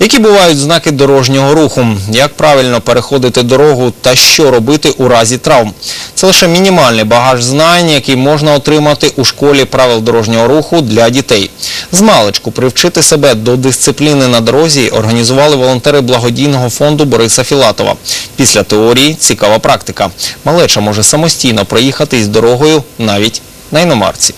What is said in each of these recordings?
Які бувають знаки дорожнього руху? Як правильно переходити дорогу та що робити у разі травм? Це лише мінімальний багаж знань, який можна отримати у школі правил дорожнього руху для дітей. З маличку привчити себе до дисципліни на дорозі організували волонтери благодійного фонду Бориса Філатова. Після теорії цікава практика. Малеча може самостійно проїхати із дорогою навіть на іномарці.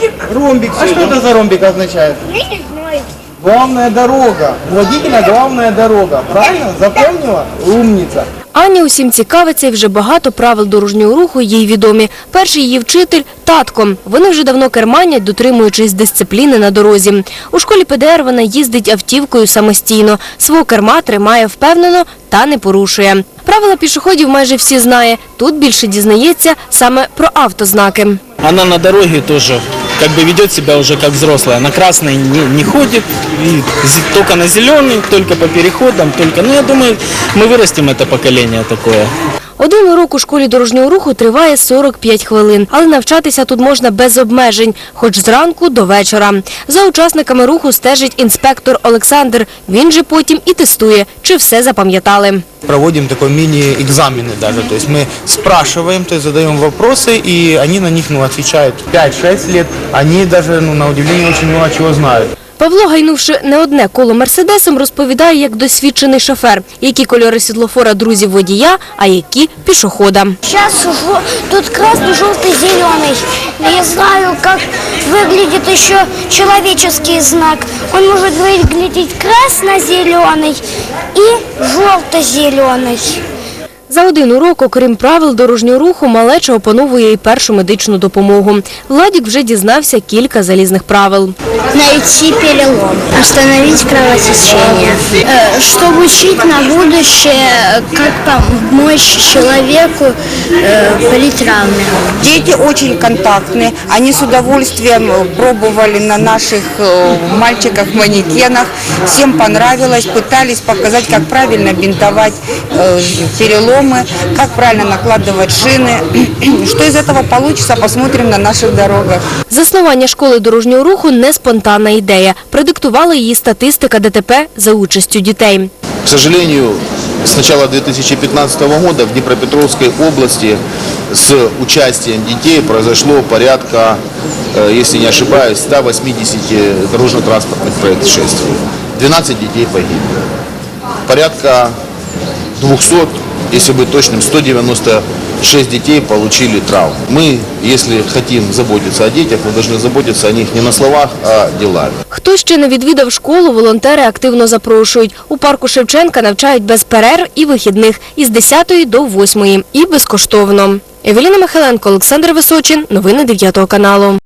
Ромбик. Ромбик. А что это за ромбик означает? Я не знаю. Главная дорога. У водителя главная дорога. Правильно? Запомнила? Умница. Аня усім цікавиться і вже багато правил дорожнього руху їй відомі. Перший її вчитель – татко. Вони вже давно керманять, дотримуючись дисципліни на дорозі. У школі ПДР вона їздить автівкою самостійно. Свого керма тримає впевнено та не порушує. Правила пішоходів майже всі знає. Тут більше дізнається саме про автознаки. Она на дороге тоже как бы ведет себя уже как взрослая. На красный не, не ходит, и зи- только на зеленый, только по переходам, только... Ну, я думаю, мы вырастим это поколение такое. Один урок у школі дорожнього руху триває 45 хвилин, але навчатися тут можна без обмежень, хоч зранку до вечора. За учасниками руху стежить інспектор Олександр. Він же потім і тестує, чи все запам'ятали. Проводим такой мини-экзамены даже. То есть мы спрашиваем, то есть задаем вопросы, и они на них ну, отвечают 5-6 лет. Они даже, ну, на удивление, очень много чего знают. Павло, гайнувши не одне коло мерседесом, розповідає як досвідчений шофер, які кольори світлофора друзів водія, а які пішохода. Сейчас жо- тут красный, желтый, зеленый. Я знаю, как выглядит еще человеческий знак. Он может выглядеть красно-зеленый и желто-зеленый. За один урок, окрім правил дорожнього руху, малеча опановує і першу медичну допомогу. Владік вже дізнався кілька залізних правил. Найти перелом, остановить кровотечение, Э, чтобы учить на будущее, как помочь человеку э, при травме. Дети очень контактные. Они с удовольствием э, пробовали на наших э, мальчиках-манекенах. Всем понравилось. Пытались показать, как правильно бинтовать э, переломы, как правильно накладывать шины. Что из этого получится, посмотрим на наших дорогах. Заснування школи дорожнього руху не спонтанна ідея. Продиктувала її статистика ДТП за участю дітей. К сожалению, с начала 2015 года в Днепропетровской области с участием детей произошло порядка, э, если не ошибаюсь, 180 дорожно-транспортных происшествий. 12 детей погибли. Порядка 200, если быть точным, 196 детей получили травмы. Мы, если хотим заботиться о детях, мы должны заботиться о них не на словах, а делами. Хто ще не відвідав школу, волонтери активно запрошують. У парку Шевченка навчають без перерв і вихідних із 10 до 8 і безкоштовно. Евеліна Михайленко, Олександр Височин. Новини 9 каналу.